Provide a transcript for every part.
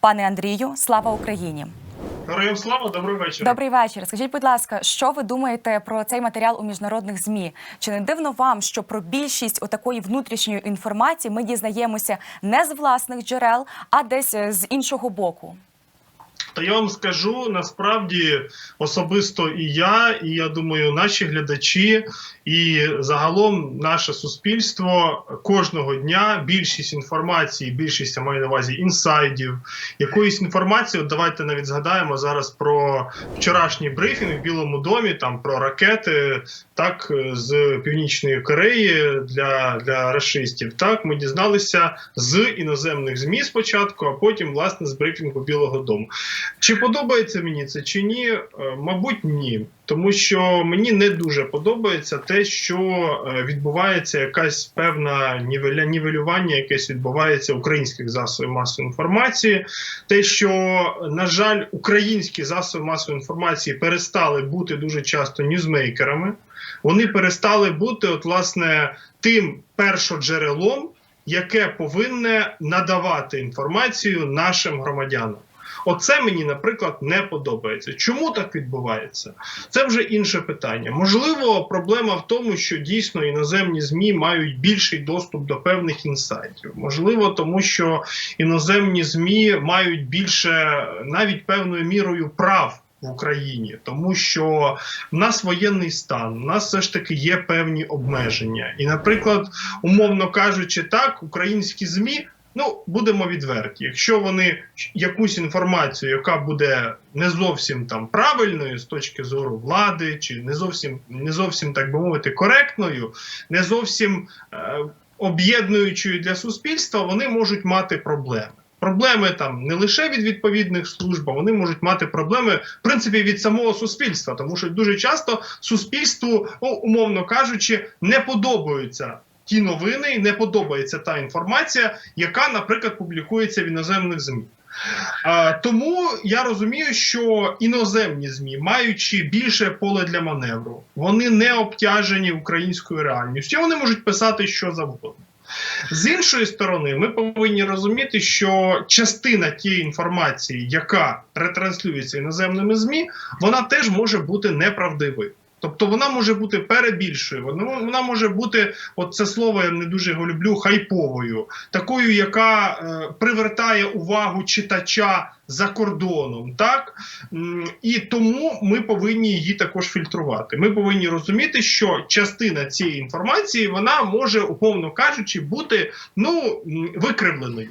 Пане Андрію, слава Україні! Героям слава, добрий вечір. Добрий вечір. Скажіть, будь ласка, що ви думаєте про цей матеріал у міжнародних змі? Чи не дивно вам, що про більшість отакої внутрішньої інформації ми дізнаємося не з власних джерел, а десь е, з іншого боку? Та я вам скажу насправді особисто і я, і я думаю, наші глядачі, і загалом наше суспільство кожного дня більшість інформації, більшість я маю на увазі інсайдів, якоїсь інформації. От давайте навіть згадаємо зараз про вчорашній брифінг в Білому домі, там про ракети, так з Північної Кореї для, для расистів. Так ми дізналися з іноземних змі спочатку, а потім власне з брифінгу Білого Дому. Чи подобається мені це чи ні? Е, Мабуть, ні. Тому що мені не дуже подобається те, що е, відбувається якась певна нівелювання, якесь відбувається українських засобів масової інформації. Те, що, на жаль, українські засоби масової інформації перестали бути дуже часто ньюзмейкерами, вони перестали бути, от, власне, тим першоджерелом, яке повинне надавати інформацію нашим громадянам. Оце мені, наприклад, не подобається. Чому так відбувається? Це вже інше питання. Можливо, проблема в тому, що дійсно іноземні змі мають більший доступ до певних інсайтів. Можливо, тому що іноземні змі мають більше навіть певною мірою прав. В Україні, тому що в нас воєнний стан, у нас все ж таки є певні обмеження. І, наприклад, умовно кажучи, так, українські змі Ну, будемо відверті. Якщо вони якусь інформацію, яка буде не зовсім там правильною з точки зору влади, чи не зовсім не зовсім так би мовити коректною, не зовсім е, об'єднуючою для суспільства, вони можуть мати проблеми. Проблеми там не лише від відповідних служб, а вони можуть мати проблеми в принципі від самого суспільства, тому що дуже часто суспільству, ну, умовно кажучи, не подобаються ті новини, і не подобається та інформація, яка, наприклад, публікується в іноземних ЗМІ. Тому я розумію, що іноземні змі, маючи більше поле для маневру, вони не обтяжені українською реальністю. Вони можуть писати що завгодно. З іншої сторони, ми повинні розуміти, що частина тієї інформації, яка ретранслюється іноземними змі, вона теж може бути неправдивою. Тобто вона може бути перебільшою, вона, може бути, от це слово я не дуже його люблю, хайповою, такою, яка е, привертає увагу читача за кордоном. так І тому ми повинні її також фільтрувати. Ми повинні розуміти, що частина цієї інформації вона може, умовно кажучи, бути ну, викривленою.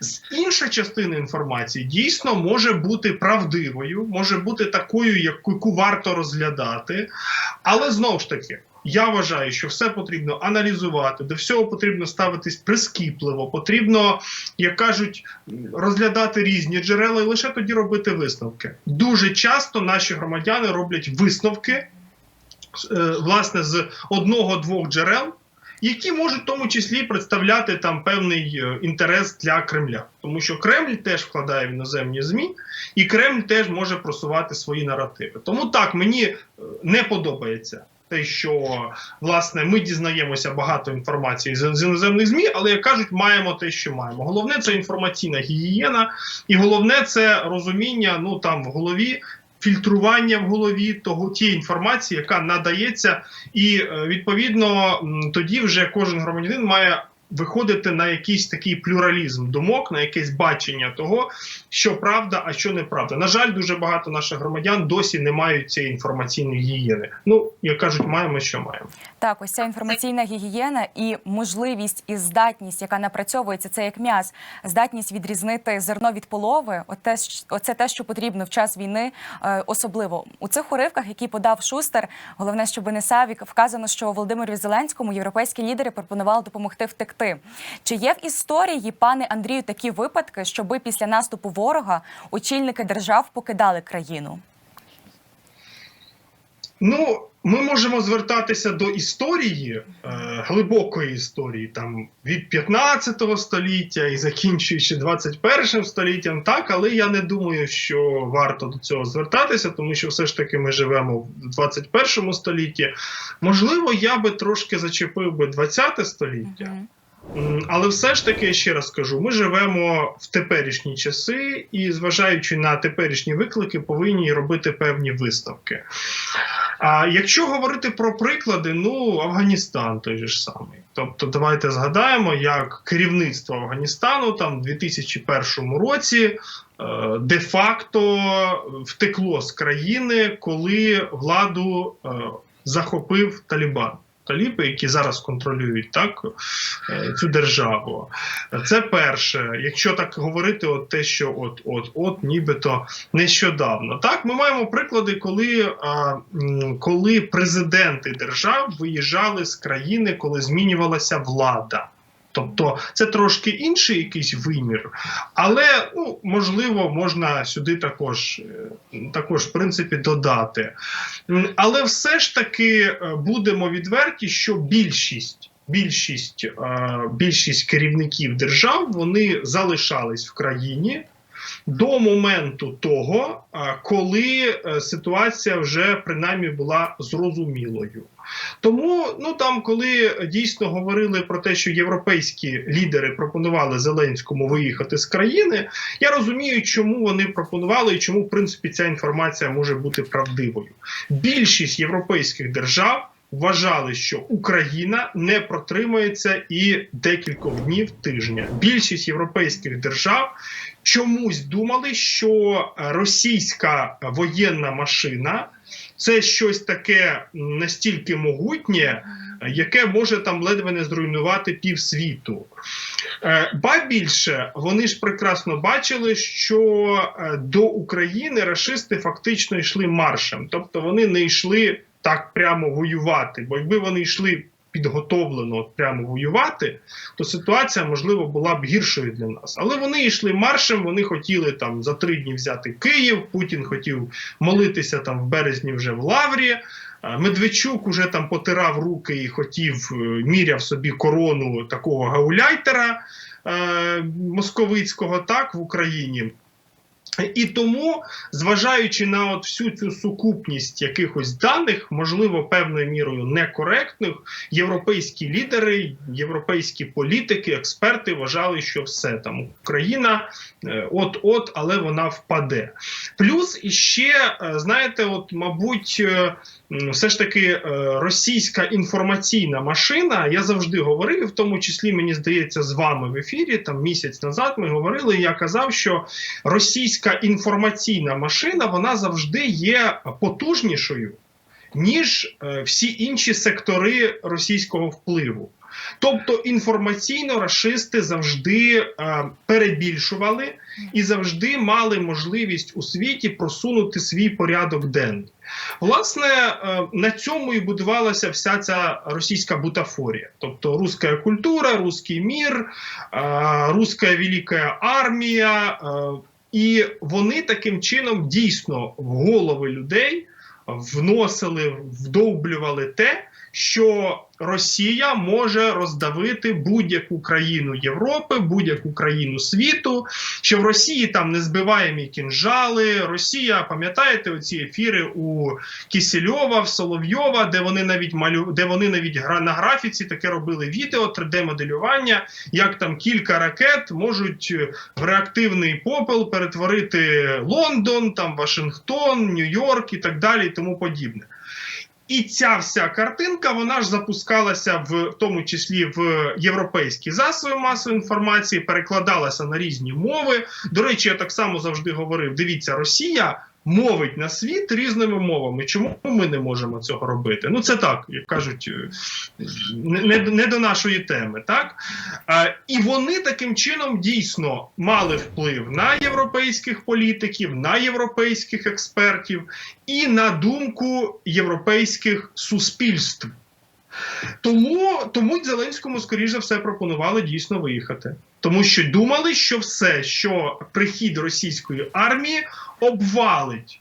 З інша частина інформації дійсно може бути правдивою, може бути такою, яку варто розглядати, але знову ж таки. Я вважаю, що все потрібно аналізувати, до всього потрібно ставитись прискіпливо, потрібно, як кажуть, розглядати різні джерела і лише тоді робити висновки. Дуже часто наші громадяни роблять висновки е, власне з одного-двох джерел, які можуть в тому числі представляти там певний е, інтерес для Кремля, тому що Кремль теж вкладає в іноземні змі, і Кремль теж може просувати свої наративи. Тому так мені е, не подобається. Те, що власне ми дізнаємося багато інформації з, іноземних змі, але як кажуть, маємо те, що маємо. Головне це інформаційна гігієна, і головне це розуміння. Ну там в голові фільтрування в голові того тієї інформації, яка надається, і е, відповідно тоді вже кожен громадянин має виходити на якийсь такий плюралізм думок, на якесь бачення того, що правда, а що неправда. На жаль, дуже багато наших громадян досі не мають цієї інформаційної гігієни. Ну як кажуть, маємо, що маємо. Так, ось ця інформаційна гігієна і можливість і здатність, яка напрацьовується, це як м'яз, здатність відрізнити зерно від полови. Оте, оце те, що потрібно в час війни, е, особливо у цих уривках, які подав Шустер. Головне, щоб не Савік, вказано, що Володимиру Зеленському європейські лідери пропонували допомогти втекти. Чи є в історії, пане Андрію, такі випадки, щоби після наступу ворога очільники держав покидали країну? Ну, ми можемо звертатися до історії, е, глибокої історії, там від 15 століття і закінчуючи 21 століттям, так, але я не думаю, що варто до цього звертатися, тому що все ж таки ми живемо в 21 столітті. Можливо, я би трошки зачепив би 20 століття. Але все ж таки, ще раз кажу, ми живемо в теперішні часи, і зважаючи на теперішні виклики, повинні робити певні виставки. А якщо говорити про приклади, ну Афганістан той же ж самий. Тобто, давайте згадаємо, як керівництво Афганістану там в 2001 році е, де-факто втекло з країни, коли владу е, захопив Талібан. Таліби, які зараз контролюють так е, цю державу. Це перше. Якщо так говорити, от те, що от, от, от, нібито нещодавно. Так, ми маємо приклади, коли, а, коли президенти держав виїжджали з країни, коли змінювалася влада. Тобто це трошки інший якийсь вимір, але ну, можливо можна сюди також, е, також в принципі додати. Але все ж таки е, будемо відверті, що більшість. Більшість, е, більшість керівників держав вони залишались в країні до моменту того, е, коли е, ситуація вже принаймні була зрозумілою. Тому, ну там, коли дійсно говорили про те, що європейські лідери пропонували Зеленському виїхати з країни, я розумію, чому вони пропонували і чому, в принципі, ця інформація може бути правдивою. Більшість європейських держав. Вважали, що Україна не протримається і декількох днів тижня. Більшість європейських держав чомусь думали, що російська воєнна машина це щось таке настільки могутнє, яке може там ледве не зруйнувати півсвіту. Е, Ба більше вони ж прекрасно бачили, що е, до України рашисти фактично йшли маршем, тобто вони не йшли так прямо воювати. Бо якби вони йшли підготовлено прямо воювати, то ситуація можливо була б гіршою для нас. Але вони йшли маршем, вони хотіли там за три дні взяти Київ. Путін хотів молитися там в березні вже в Лаврі. Медведчук уже там потирав руки і хотів е, міряв собі корону такого гауляйтера е, московицького так в Україні. І тому, зважаючи на от всю цю сукупність якихось даних, можливо, певною мірою некоректних, європейські лідери, європейські політики, експерти вважали, що все там Україна е, от-от, але вона впаде. Плюс іще, е, знаєте, от, мабуть, е, все ж таки російська інформаційна машина, я завжди говорив, в тому числі, мені здається, з вами в ефірі, там місяць назад ми говорили, я казав, що російська інформаційна машина вона завжди є потужнішою, ніж е, всі інші сектори російського впливу. Тобто інформаційно рашисти завжди е, перебільшували і завжди мали можливість у світі просунути свій порядок денний. Власне, е, на цьому і будувалася вся ця російська бутафорія, тобто руська культура, руський мір, е, руська велика армія. е, І вони таким чином дійсно в голови людей вносили, вдовблювали те, що Росія може роздавити будь-яку країну Європи, будь-яку країну світу, що в Росії там не незбиваємі кінжали. Росія, пам'ятаєте, оці ефіри у Кісельова, в Соловйова, де вони навіть малю, де вони навіть гра на графіці таке робили відео, 3D-моделювання, як там кілька ракет можуть е, в реактивний попел перетворити Лондон, там Вашингтон, Нью-Йорк і так далі, і тому подібне. І ця вся картинка вона ж запускалася в тому числі в європейські засоби масової інформації, перекладалася на різні мови. До речі, я так само завжди говорив: дивіться, Росія мовить на світ різними мовами. Чому ми не можемо цього робити? Ну це так, як кажуть, е, не, не, до нашої теми, так а, і вони таким чином дійсно мали вплив на європейських політиків, на європейських експертів і на думку європейських суспільств. Тому, тому Зеленському, скоріш за все, пропонували дійсно виїхати. Тому що думали, що все, що прихід російської армії обвалить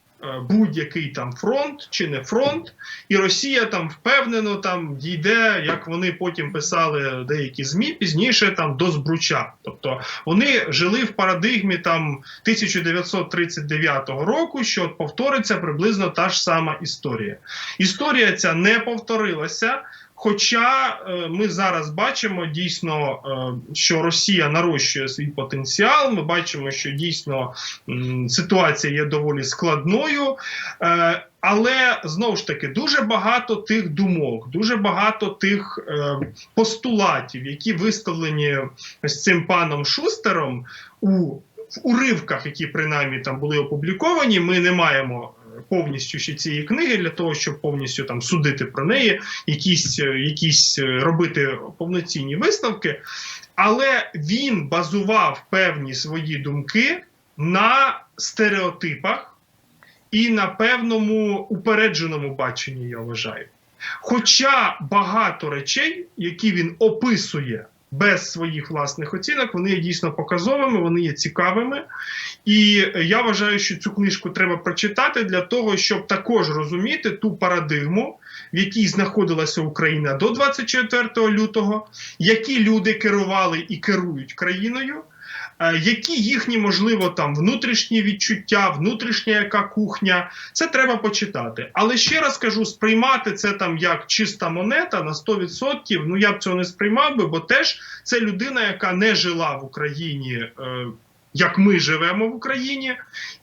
будь-який там фронт чи не фронт, і Росія там впевнено там дійде, як вони потім писали деякі змі пізніше там до збруча. Тобто вони жили в парадигмі там 1939 року, що повториться приблизно та ж сама історія. Історія ця не повторилася. Хоча е, ми зараз бачимо дійсно, е, що Росія нарощує свій потенціал, ми бачимо, що дійсно ситуація є доволі складною. Е, але знову ж таки дуже багато тих думок, дуже багато тих е, постулатів, які виставлені ось цим паном Шустером у в уривках, які принаймні там були опубліковані. Ми не маємо повністю ще цієї книги для того, щоб повністю там судити про неї, якісь, е, якісь е, робити повноцінні виставки. Але він базував певні свої думки на стереотипах і на певному упередженому баченні, я вважаю. Хоча багато речей, які він описує без своїх власних оцінок, вони є дійсно показовими, вони є цікавими. І я вважаю, що цю книжку треба прочитати для того, щоб також розуміти ту парадигму, в якій знаходилася Україна до 24 лютого, які люди керували і керують країною. Е, Які їхні, можливо, там внутрішні відчуття, внутрішня яка кухня, це треба почитати. Але ще раз кажу, сприймати це там як чиста монета на 100%, ну я б цього не сприймав би, бо теж це людина, яка не жила в Україні, е, як ми живемо в Україні,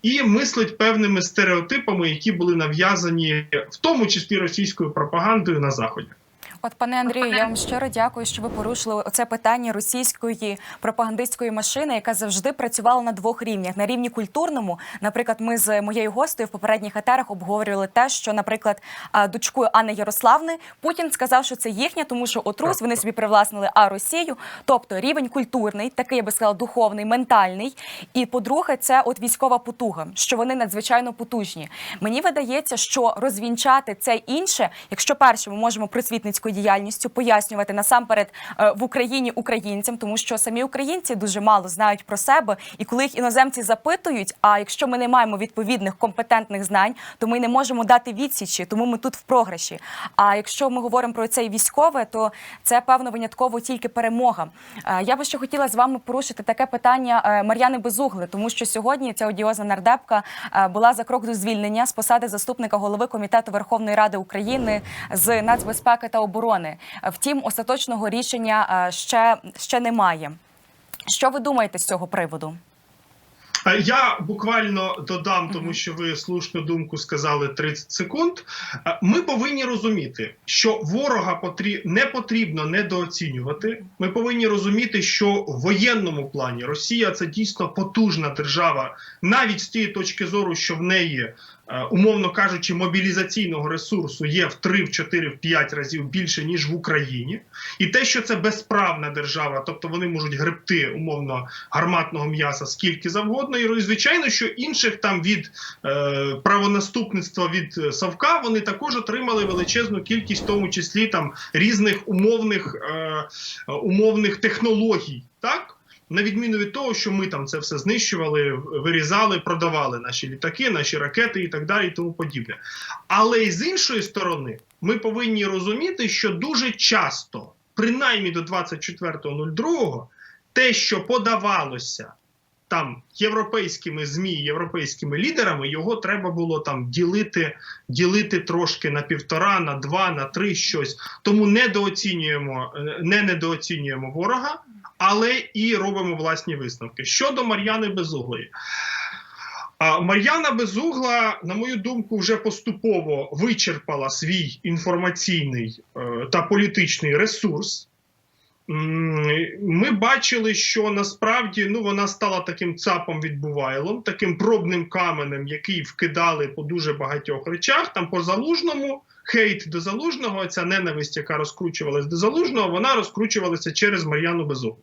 і мислить певними стереотипами, які були нав'язані в тому числі російською пропагандою на заході. От, пане Андрію, я вам щиро дякую, що ви порушили оце питання російської пропагандистської машини, яка завжди працювала на двох рівнях: на рівні культурному. Наприклад, ми з моєю гостею в попередніх етерах обговорювали те, що, наприклад, дочкою Анни Ярославни Путін сказав, що це їхня, тому що отрус вони собі привласнили а Росію. Тобто рівень культурний, такий я би сказала, духовний, ментальний. І по-друге, це от військова потуга, що вони надзвичайно потужні. Мені видається, що розвінчати це інше, якщо перше ми можемо просвітницькою діяльністю пояснювати насамперед е, в Україні українцям, тому що самі українці дуже мало знають про себе, і коли їх іноземці запитують, а якщо ми не маємо відповідних компетентних знань, то ми не можемо дати відсічі, тому ми тут в програші. А якщо ми говоримо про це і військове, то це певно винятково тільки перемога. Е, Я би ще хотіла з вами порушити таке питання е, Мар'яни Безугли, тому що сьогодні ця одіозна нардепка була за крок до звільнення з посади заступника голови комітету Верховної Ради України з нацбезпеки та оборони. Е, Втім, остаточного рішення е, ще, ще немає. Що ви думаєте з цього приводу? Е, Я буквально додам, тому що ви слушну думку сказали 30 секунд. Е, Ми повинні розуміти, що ворога не потрібно недооцінювати. Ми повинні розуміти, що в воєнному плані Росія це дійсно потужна держава, навіть з тієї точки зору, що в неї. Е, Умовно кажучи, мобілізаційного ресурсу є в 3, в 4, в 5 разів більше ніж в Україні, і те, що це безправна держава, тобто вони можуть гребти умовно гарматного м'яса скільки завгодно, і звичайно, що інших там від е, правонаступництва від Савка вони також отримали величезну кількість, в тому числі там різних умовних е, умовних технологій, так. На відміну від того, що ми там це все знищували, вирізали, продавали наші літаки, наші ракети і так далі, і тому подібне. Але й з іншої сторони, ми повинні розуміти, що дуже часто, принаймні до 24.02, те, що подавалося там європейськими змі, європейськими лідерами, його треба було там ділити, ділити трошки на півтора, на два, на три щось. Тому недооцінюємо, е, не недооцінюємо ворога, але і робимо власні висновки. Щодо Мар'яни Безуглої. Мар'яна Безугла, на мою думку, вже поступово вичерпала свій інформаційний е, та політичний ресурс. Ми бачили, що насправді ну вона стала таким цапом відбувайлом, таким пробним каменем, який вкидали по дуже багатьох речах. Там по залужному хейт до залужного, ця ненависть, яка розкручувалась до залужного, вона розкручувалася через Мар'яну Безуглу.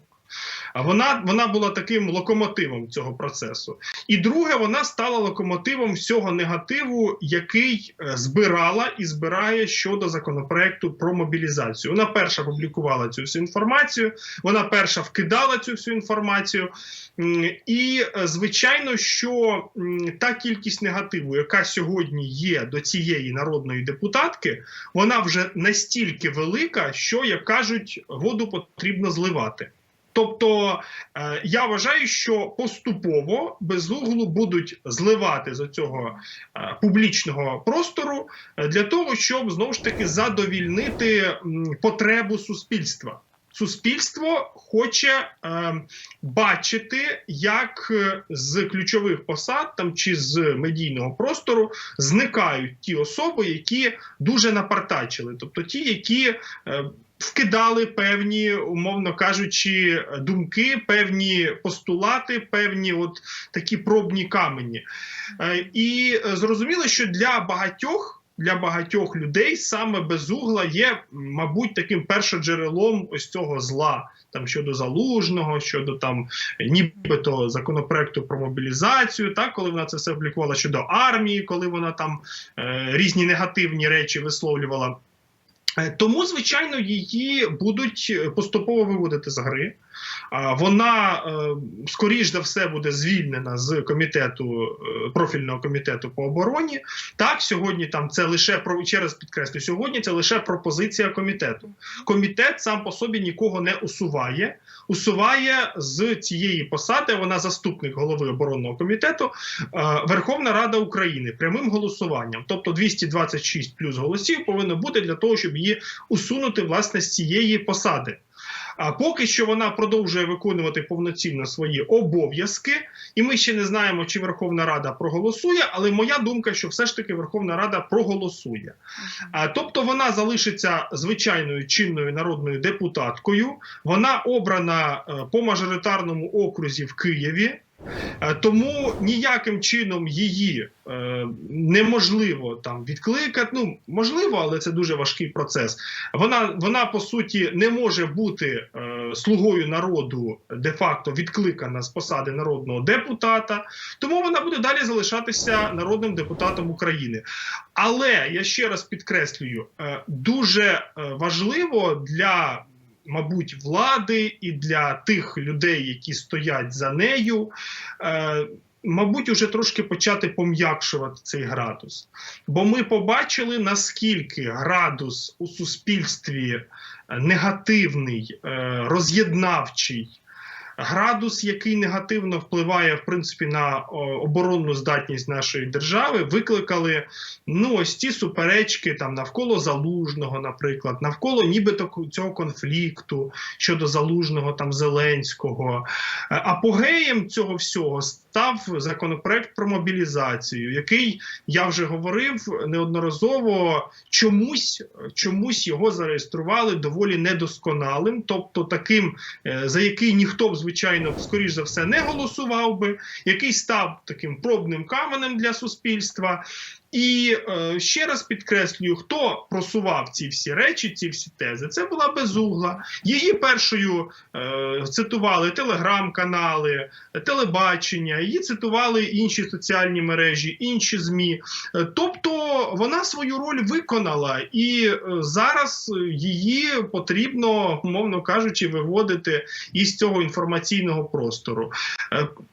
А вона, вона була таким локомотивом цього процесу. І друге, вона стала локомотивом всього негативу, який е, збирала і збирає щодо законопроекту про мобілізацію. Вона перша публікувала цю всю інформацію, вона перша вкидала цю всю інформацію. І е, звичайно, що та кількість негативу, яка сьогодні є до цієї народної депутатки, вона вже настільки велика, що як кажуть, воду потрібно зливати. Тобто е, я вважаю, що поступово без углу будуть зливати з цього е, публічного простору е, для того, щоб знову ж таки задовільнити потребу суспільства. Суспільство хоче е, бачити, як з ключових посад там чи з медійного простору зникають ті особи, які дуже напартачили, тобто ті, які е, вкидали певні, умовно кажучи, думки, певні постулати, певні от такі пробні камені. Е, І зрозуміло, що для багатьох. Для багатьох людей саме безугла є, мабуть, таким першоджерелом ось цього зла, там щодо залужного, щодо там нібито законопроекту про мобілізацію, так коли вона це все публікувала щодо армії, коли вона там е, різні негативні речі висловлювала. Е, Тому, звичайно, її будуть е, поступово виводити з гри. Вона, е, скоріш за все, буде звільнена з комітету профільного комітету по обороні. Так, сьогодні там це лише про ще раз підкреслю. Сьогодні це лише пропозиція комітету. Комітет сам по собі нікого не усуває. Усуває з цієї посади. Вона заступник голови оборонного комітету. Верховна Рада України прямим голосуванням, тобто 226 плюс голосів повинно бути для того, щоб її усунути власне з цієї посади. А поки що вона продовжує виконувати повноцінно свої обов'язки, і ми ще не знаємо, чи Верховна Рада проголосує. Але моя думка, що все ж таки Верховна Рада проголосує. А, тобто вона залишиться звичайною чинною народною депутаткою. Вона обрана е, по мажоритарному окрузі в Києві. Е, Тому ніяким чином її е, неможливо там відкликати. Ну можливо, але це дуже важкий процес. Вона, вона по суті не може бути е, слугою народу де-факто відкликана з посади народного депутата. Тому вона буде далі залишатися народним депутатом України. Але я ще раз підкреслюю, е, дуже е, важливо для. Мабуть, влади і для тих людей, які стоять за нею, е, мабуть, уже трошки почати пом'якшувати цей градус. Бо ми побачили, наскільки градус у суспільстві е, негативний, е, роз'єднавчий, градус, який негативно впливає в принципі на оборонну здатність нашої держави, викликали ну ось ці суперечки там навколо залужного, наприклад, навколо нібито цього конфлікту щодо залужного там Зеленського. Е, Апогеєм цього всього став законопроект про мобілізацію, який я вже говорив неодноразово. Чомусь чомусь його зареєстрували доволі недосконалим, тобто таким, е, за який ніхто б звичайно скоріш за все не голосував би, який став таким пробним каменем для суспільства. І е, ще раз підкреслюю, хто просував ці всі речі, ці всі тези. Це була безугла. Її першою е, цитували телеграм-канали, телебачення, її цитували інші соціальні мережі, інші змі. Е, Тобто вона свою роль виконала, і зараз її потрібно, умовно кажучи, виводити із цього інформаційного простору.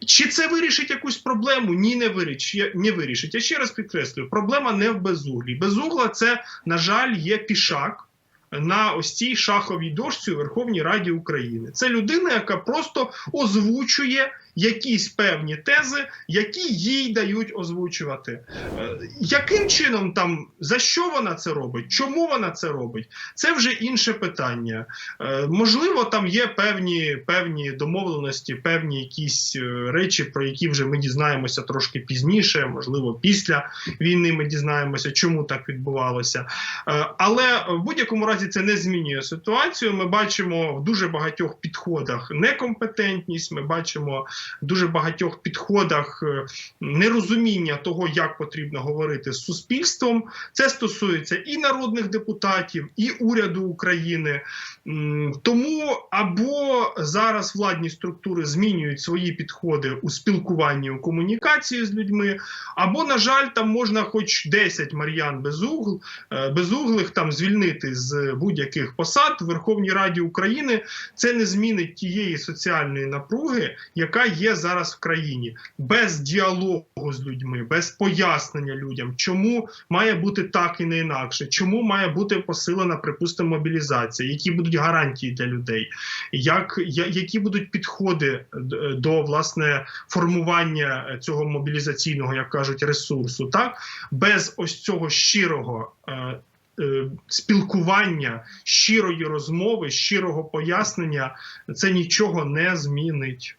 Чи це вирішить якусь проблему? Ні, не вирішить. Не вирішить. Я ще раз підкреслюю, проблема не в безуглі. Безугла це, на жаль, є пішак. На ось цій шаховій дошці у Верховній Раді України це людина, яка просто озвучує якісь певні тези, які їй дають озвучувати. Е, Яким чином там за що вона це робить? Чому вона це робить? Це вже інше питання. Е, Можливо, там є певні, певні домовленості, певні якісь е, речі, про які вже ми дізнаємося трошки пізніше, можливо, після війни ми дізнаємося, чому так відбувалося. Але в будь-якому разі це не змінює ситуацію. Ми бачимо в дуже багатьох підходах некомпетентність. Ми бачимо дуже багатьох підходах е, нерозуміння того, як потрібно говорити з суспільством. Це стосується і народних депутатів, і уряду України. Тому або зараз владні структури змінюють свої підходи у спілкуванні у комунікації з людьми, або, на жаль, там можна хоч 10 Мар'ян безугл, е, безуглих там звільнити з будь-яких посад в Верховній Раді України. Це не змінить тієї соціальної напруги, яка є зараз в країні, без діалогу з людьми, без пояснення людям, чому має бути так і не інакше, чому має бути посилена, припустимо, мобілізація, які будуть гарантії для людей, як, я- які будуть підходи до власне формування цього мобілізаційного, як кажуть, ресурсу, так без ось цього щирого. е, е, Спілкування, щирої розмови, щирого пояснення це нічого не змінить.